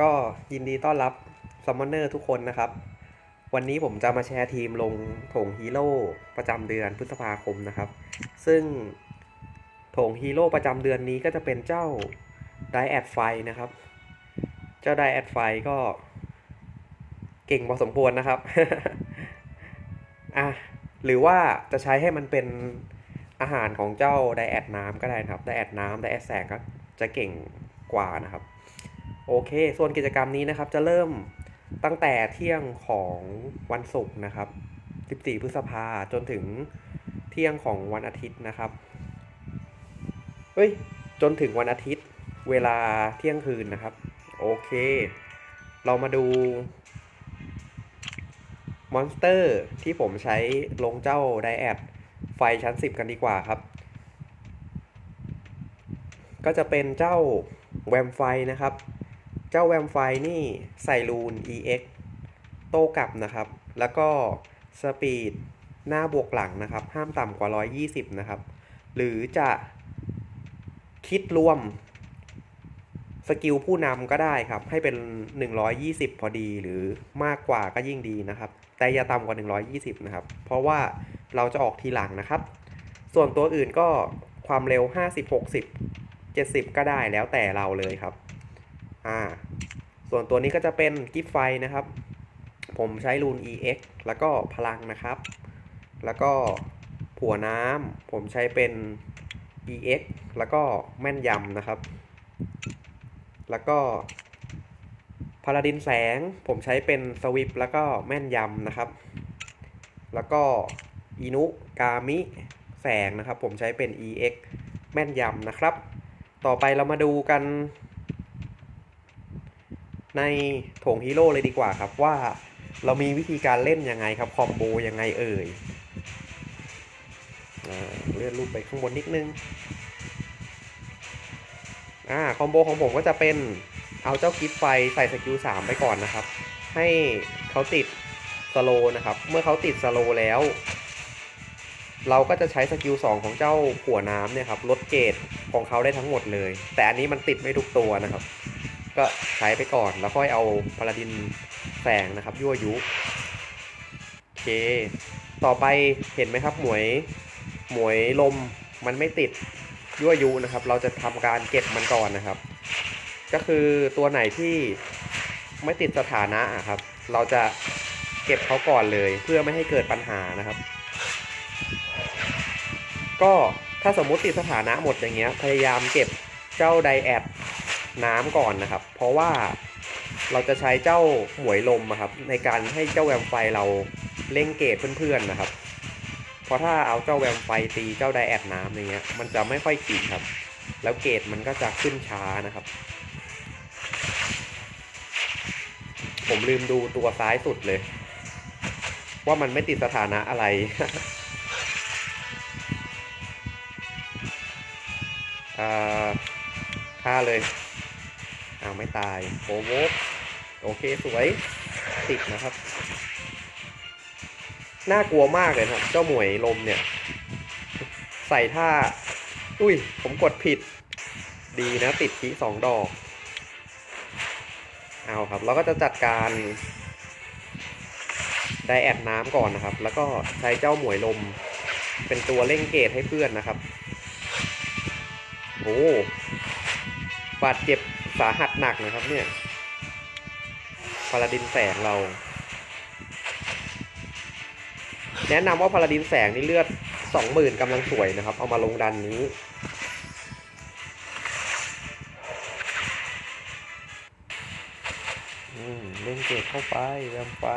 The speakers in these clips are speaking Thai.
ก็ยินดีต้อนรับซัมมอนเนอร์ทุกคนนะครับ วันนี้ผมจะมาแชร์ทีมลงโถงฮีโร่ประจำเดือนพฤษภาคมนะครับ ซึ่งโถงฮีโร่ประจำเดือนนี้ก็จะเป็นเจ้าไดแอดไฟนะครับ เจ้าไดแอดไฟก็เก่งพอสมควรนะครับอะหรือว่าจะใช้ให้มันเป็นอาหารของเจ้าไดแอดน้ำก็ได้นะครับไดแอดน้ำไดแอดแสงก็จะเก่งกว่านะครับ โอเค ส่วนกิจกรรมนี้นะครับจะเริ่มตั้งแต่เที่ยงของวันศุกร์นะครับ 14 พฤษภาจนถึงเที่ยงของวันอาทิตย์นะครับ เฮ้ย จนถึงวันอาทิตย์เวลาเที่ยงคืนนะครับ โอเค เรามาดูมอนสเตอร์ที่ผมใช้ลงเจ้าไดแอดไฟชั้น 10 กันดีกว่าครับ ก็จะเป็นเจ้าแวมไฟนะครับ เจ้าแวมไฟนี่ใส่รูน EX โต้กลับนะครับ แล้วก็สปีดหน้าบวกหลังนะครับ ห้ามต่ำกว่า 120 นะครับ หรือจะคิดรวมสกิลผู้นำก็ได้ครับ ให้เป็น 120 พอดีหรือมากกว่าก็ยิ่งดีนะครับ แต่อย่าต่ำกว่า 120 นะครับ เพราะว่าเราจะออกทีหลังนะครับ ส่วนตัวอื่นก็ความเร็ว 50 60 70 ก็ได้แล้วแต่เราเลยครับ อ่าส่วนตัวนี้ก็จะเป็นกิฟไฟนะครับ ผมใช้รูน EX แล้วก็พลังนะครับ แล้วก็ผัวน้ำผมใช้เป็น EX แล้วก็แม่นยำนะครับ แล้วก็พาราดินแสงผมใช้เป็นสวิปแล้วก็แม่นยำนะครับ แล้วก็อินุกามิแสงนะครับ ผมใช้เป็น EX แม่นยำนะครับ ต่อไปเรามาดูกัน ในโถงฮีโร่เลยดีกว่าครับว่าเรามีวิธีการเล่นยังไงครับ คอมโบยังไงเอ่ยอเลื่อนรูปไปข้างบนนิดนึงอ่าคอมโบของผมก็จะเป็นเอาเจ้ากิฟไฟใส่สกิล3ไปก่อนนะครับ ให้เขาติดสโลนะครับ เมื่อเขาติดสโลแล้ว เราก็จะใช้สกิล2ของเจ้าขัวน้ำเนี่ยครับลดเกรดของเขาได้ทั้งหมดเลย แต่อันนี้มันติดไม่ทุกตัวนะครับ ก็ใช้ไปก่อนแล้วค่อยเอาพาราดินแสงนะครับยั่วยุโอเค ต่อไปเห็นไหมครับหมวยหมวยลมมันไม่ติดยั่วยุนะครับ เราจะทำการเก็บมันก่อนนะครับ ก็คือตัวไหนที่ไม่ติดสถานะอะครับ เราจะเก็บเขาก่อนเลย เพื่อไม่ให้เกิดปัญหานะครับ ก็ถ้าสมมุติติดสถานะหมดอย่างเงี้ยพยายามเก็บเจ้าไดแอด น้ำก่อนนะครับ เพราะว่าเราจะใช้เจ้าหมวยลมอะครับ ในการให้เจ้าแวมไฟเราเล่งเกตเพื่อนๆนะครับ เพราะถ้าเอาเจ้าแวมไฟตีเจ้าไดแอดน้ำอย่างเงี้ยมันจะไม่ค่อยขีดครับ แล้วเกตมันก็จะขึ้นช้านะครับ ผมลืมดูตัวซ้ายสุดเลย ว่ามันไม่ติดสถานะอะไรอ่าฆ่าเลย เอาไม่ตายโอโวกโอเคสวยติดนะครับน่ากลัวมากเลยครับเจ้าหมวยลมเนี่ย ใส่ท่า อุ้ย ผมกดผิด ดีนะติดทีสองดอก เอาครับ เราก็จะจัดการไดแอดน้ำก่อนนะครับ แล้วก็ใช้เจ้าหมวยลม เป็นตัวเร่งเกตให้เพื่อนนะครับ โอ้บาดเจ็บ สาหัสหนักนะครับเนี่ยพาราดินแสงเรา แนะนำว่าพาราดินแสงนี่เลือดสองหมื่นกำลังสวยนะครับ เอามาลงดันนี้อืมเล่นเกตเข้าไปแวมไป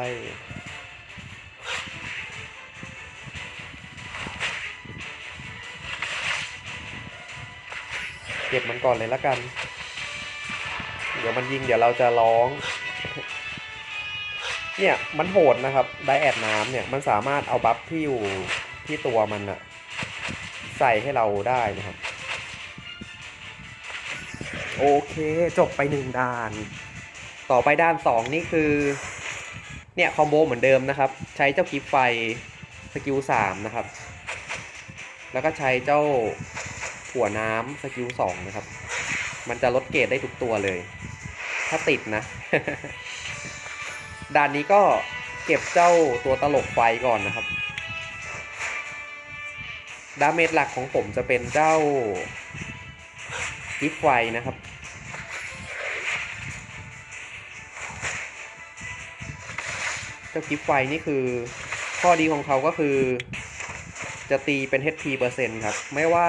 เก็บมันก่อนเลยละกัน เดี๋ยวมันยิงเดี๋ยวเราจะร้อง เนี่ยมันโหดนะครับ ไดแอดน้ำเนี่ยมันสามารถเอาบัฟที่อยู่ที่ตัวมันอะใส่ให้เราได้นะครับ โอเคจบไปหนึ่งด่าน ต่อไปด้านสองนี่คือ เนี่ยคอมโบเหมือนเดิมนะครับ ใช้เจ้ากิฟไฟสกิลสามนะครับ แล้วก็ใช้เจ้าหัวน้ำสกิลสองนะครับ มันจะลดเกรดได้ทุกตัวเลย ถ้าติดนะ ด่านนี้ก็เก็บเจ้าตัวตลกไฟก่อนนะครับ ดาเมจหลักของผมจะเป็นเจ้ากิฟไฟนะครับ เจ้ากิฟไฟนี่คือข้อดีของเขาก็คือ จะตีเป็น HP เปอร์เซ็นต์ครับ ไม่ว่า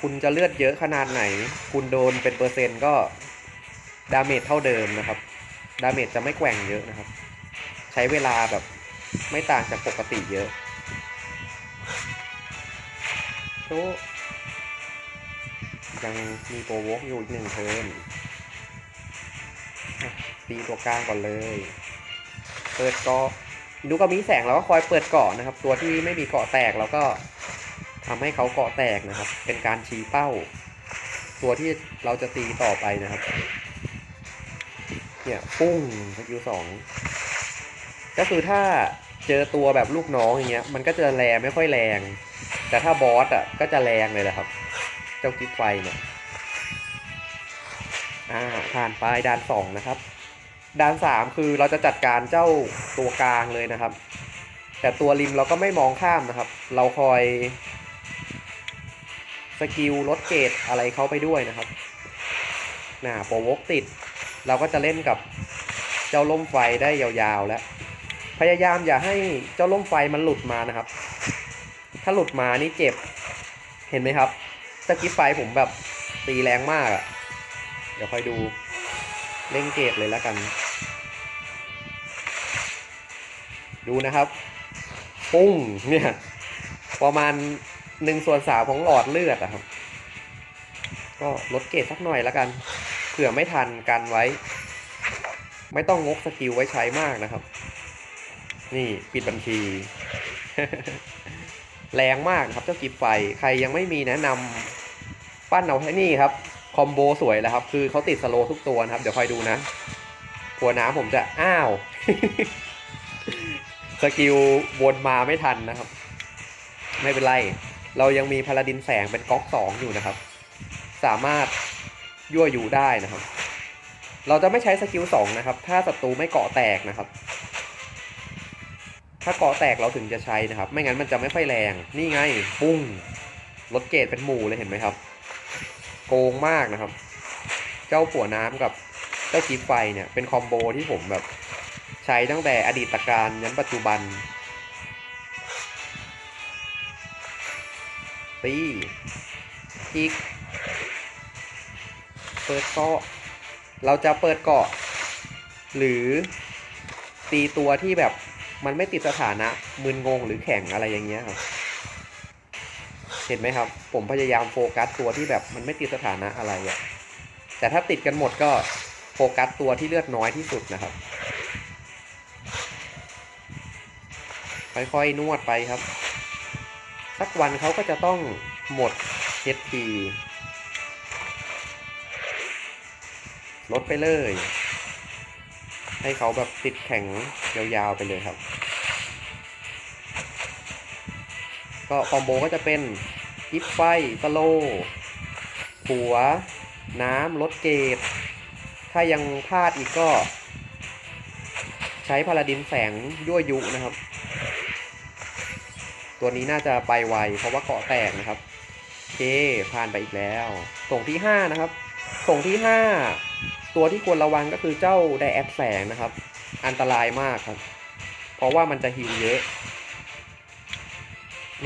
คุณจะเลือดเยอะขนาดไหน คุณโดนเป็นเปอร์เซ็นต์ก็ ดาเมจเท่าเดิมนะครับ ดาเมจจะไม่แกว่งเยอะนะครับ ใช้เวลาแบบไม่ต่างจากปกติเยอะโตะยังมีโปรวกอยู่อีกหนึ่งเทิร์นตีตัวกลางก่อนเลย เปิดเกาะอินุกามิแสงเราก็คอยเปิดเกาะนะครับ ตัวที่ไม่มีเกาะแตกเราก็ทำให้เขาเกาะแตกนะครับ เป็นการชี้เป้า ตัวที่เราจะตีต่อไปนะครับ เนี่ยปุ้งสกิลสองก็คือถ้าเจอตัวแบบลูกน้องอย่างเงี้ย มันก็จะแรงไม่ค่อยแรง แต่ถ้าบอสอะก็จะแรงเลยแหละครับ เจ้ากิ๊กไฟเนี่ย อ่าผ่านไปด่านสองนะครับ ด่านสามคือเราจะจัดการเจ้าตัวกลางเลยนะครับ แต่ตัวริมเราก็ไม่มองข้ามนะครับ เราคอยสกิลลดเกรดอะไรเขาไปด้วยนะครับ น่าโปรวกติด เราก็จะเล่นกับเจ้าล่มไฟได้ยาวๆแล้ว พยายามอย่าให้เจ้าล่มไฟมันหลุดมานะครับ ถ้าหลุดมานี่เจ็บ เห็นไหมครับสกิปไฟผมแบบตีแรงมากอะ่ะ เดี๋ยวค่อยดูเล่งเกตเลยแล้วกัน ดูนะครับ ปุ้งเนี่ย ประมาณหนึ่งส่วนสาของหลอดเลือดอะครับ ก็ลดเกตสักหน่อยแล้วกัน ผื่อไม่ทันกันไว้ ไม่ต้องงกสกิลไว้ใช้มากนะครับ นี่ปิดบัญชี แรงมากนะครับเจ้ากิฟไฟ ใครยังไม่มีแนะนำปั้นเอาให้นี่ครับ คอมโบสวยแล้วครับ คือเขาติดสโลทุกตัวนะครับ เดี๋ยวคอยดูนะหัวน้ำผมจะอ้าว สกิลวนมาไม่ทันนะครับ ไม่เป็นไร เรายังมีพาลาดินแสงเป็นก๊อกสองอยู่นะครับ สามารถ ยั่วอยู่ได้นะครับ เราจะไม่ใช้สกิลสองนะครับ ถ้าศัตรูไม่เกาะแตกนะครับ ถ้าเกาะแตกเราถึงจะใช้นะครับ ไม่งั้นมันจะไม่ค่อยแรง นี่ไง ปุ้งลดเกรดเป็นหมู่เลยเห็นไหมครับ โกงมากนะครับ เจ้าปัวน้ำกับเจ้ากีบไฟเนี่ย เป็นคอมโบที่ผมแบบ ใช้ตั้งแต่อดีตการยันปัจจุบันตีอีก เปิดเกาะเราจะเปิดเกาะ หรือตีตัวที่แบบมันไม่ติดสถานะมึนงงหรือแข็งอะไรอย่างเงี้ยครับเห็นไหมครับ ผมพยายามโฟกัสตัวที่แบบมันไม่ติดสถานะอะไรอะ่ะแต่ถ้าติดกันหมดก็โฟกัสตัวที่เลือดน้อยที่สุดนะครับ ค่อยๆนวดไปครับ สักวันเขาก็จะต้องหมด HP ลดไปเลย ให้เขาแบบติดแข็งยาวๆไปเลยครับ ก็คอมโบก็จะเป็นกิฟไฟสโลหัว น้ำลดเกรดถ้ายังพลาดอีกก็ ใช้พาราดินแสงยั่วยุนะครับ ตัวนี้น่าจะไปไวเพราะว่าเกาะแตกนะครับ โอเค ผ่านไปอีกแล้ว ส่งที่ 5 นะครับ ส่งที่ 5 ตัวที่ควรระวังก็คือเจ้าไดแอดแสงนะครับ อันตรายมากครับ เพราะว่ามันจะฮิวเยอะ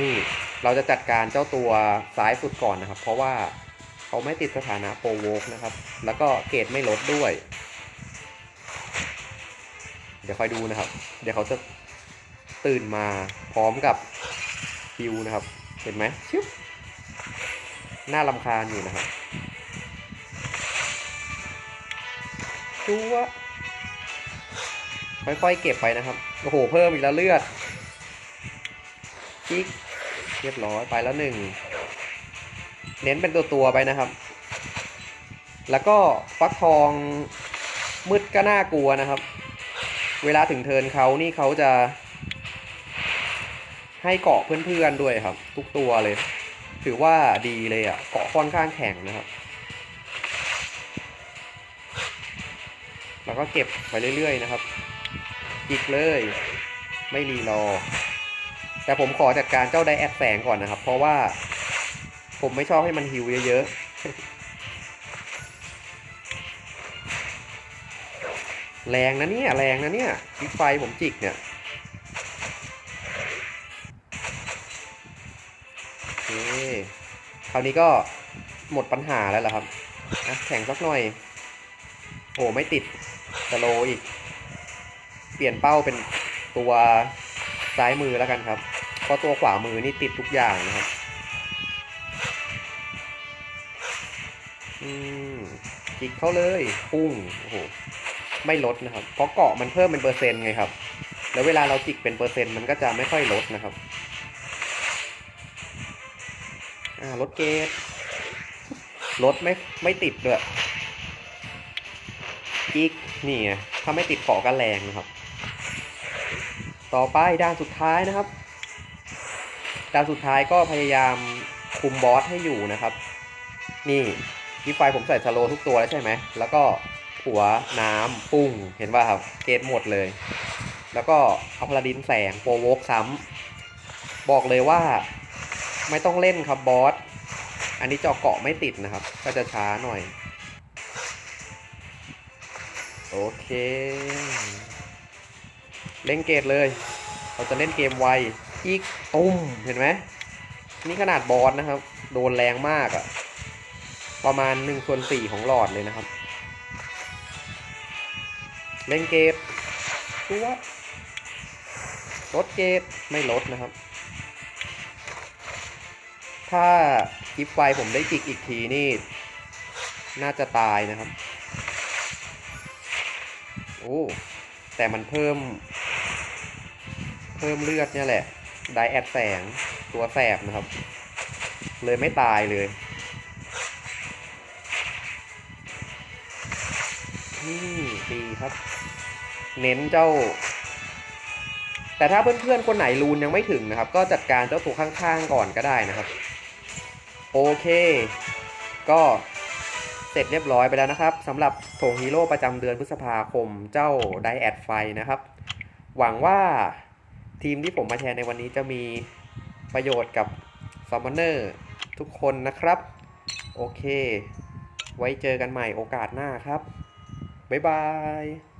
นี่เราจะจัดการเจ้าตัวซ้ายสุดก่อนนะครับ เพราะว่าเขาไม่ติดสถานะโปรโวกนะครับ แล้วก็เกรดไม่ลดด้วย เดี๋ยวคอยดูนะครับ เดี๋ยวเขาจะตื่นมาพร้อมกับฮิวนะครับ เห็นไหมชิบน่าลำคาญอยู่นะครับ ชัวค่อยๆเก็บไปนะครับ โอ้โห เพิ่มอีกแล้วเลือดจิกเรียบร้อยไปแล้วหนึ่ง เน้นเป็นตัวตัวๆไปนะครับ แล้วก็ฟักทองมืดก็น่ากลัวนะครับ เวลาถึงเทินเขานี่เขาจะ ให้เกาะเพื่อนๆด้วยครับ ทุกตัวเลย ถือว่าดีเลยอะ่ะ เกาะค่อนข้างแข็งนะครับ แล้วก็เก็บไปเรื่อยๆนะครับจิกเลย ไม่รีรอ แต่ผมขอจัดการเจ้าไดแอดแสงก่อนนะครับ เพราะว่าผมไม่ชอบให้มันฮิวเยอะๆ แรงนะเนี่ย แรงนะเนี่ยพิกไฟผมจิกเนี่ยคคราวนี้ก็หมดปัญหาแล้วล่ะครับแข่งสักหน่อย โอ้ไม่ติดสโลอีก เปลี่ยนเป้าเป็นตัวซ้ายมือแล้วกันครับ เพราะตัวขวามือนี่ติดทุกอย่างนะครับอืมจิกเข้าเลยพุ่งโอ้โหไม่ลดนะครับ เพราะเกาะมันเพิ่มเป็นเปอร์เซ็นต์ไงครับ แล้วเวลาเราจิกเป็นเปอร์เซ็นต์มันก็จะไม่ค่อยลดนะครับอ่าลดเกตลดไม่ไม่ติดด้วย จิกนี่ไงถ้าไม่ติดเกาะก็แรงนะครับ ต่อไปด้านสุดท้ายนะครับ ด้านสุดท้ายก็พยายามคุมบอสให้อยู่นะครับ นี่ที่ไฟผมใส่สโลทุกตัวแล้วใช่ไหม แล้วก็หัวน้ำปุ้งเห็นป่ะครับเกตหมดเลย แล้วก็เอาพลาดินแสงโปรโวกซ้ำบอกเลยว่าไม่ต้องเล่นครับบอสอันนี้เจาะเกาะไม่ติดนะครับ ก็จะช้าหน่อย โอเค เล่นเกตเลย เราจะเล่นเกมไว อีกตุ้มเห็นไหม นี่ขนาดบอสนะครับ โดนแรงมากอะประมาณ1ส่วน4ของหลอดเลยนะครับ เล่นเกตตัวลดเกตไม่ลดนะครับ ถ้ากิฟไฟผมได้จิกอีกทีนี่ น่าจะตายนะครับ โอ้ แต่มันเพิ่ม เพิ่มเลือดเนี่ยแหละ ไดแอดแสงตัวแสบนะครับ เลยไม่ตายเลย นี่ดีครับ เน้นเจ้า แต่ถ้าเพื่อนๆ คนไหนรูนยังไม่ถึงนะครับ ก็จัดการเจ้าตัวข้างๆก่อนก็ได้นะครับ โอเค ก็เสร็จเรียบร้อยไปแล้วนะครับสำหรับ โถงฮีโร่ประจำเดือนพฤษภาคมเจ้าไดแอดไฟนะครับ หวังว่าทีมที่ผมมาแชร์ในวันนี้จะมีประโยชน์กับซัมมอนเนอร์ทุกคนนะครับ โอเค ไว้เจอกันใหม่โอกาสหน้าครับ บ๊ายบาย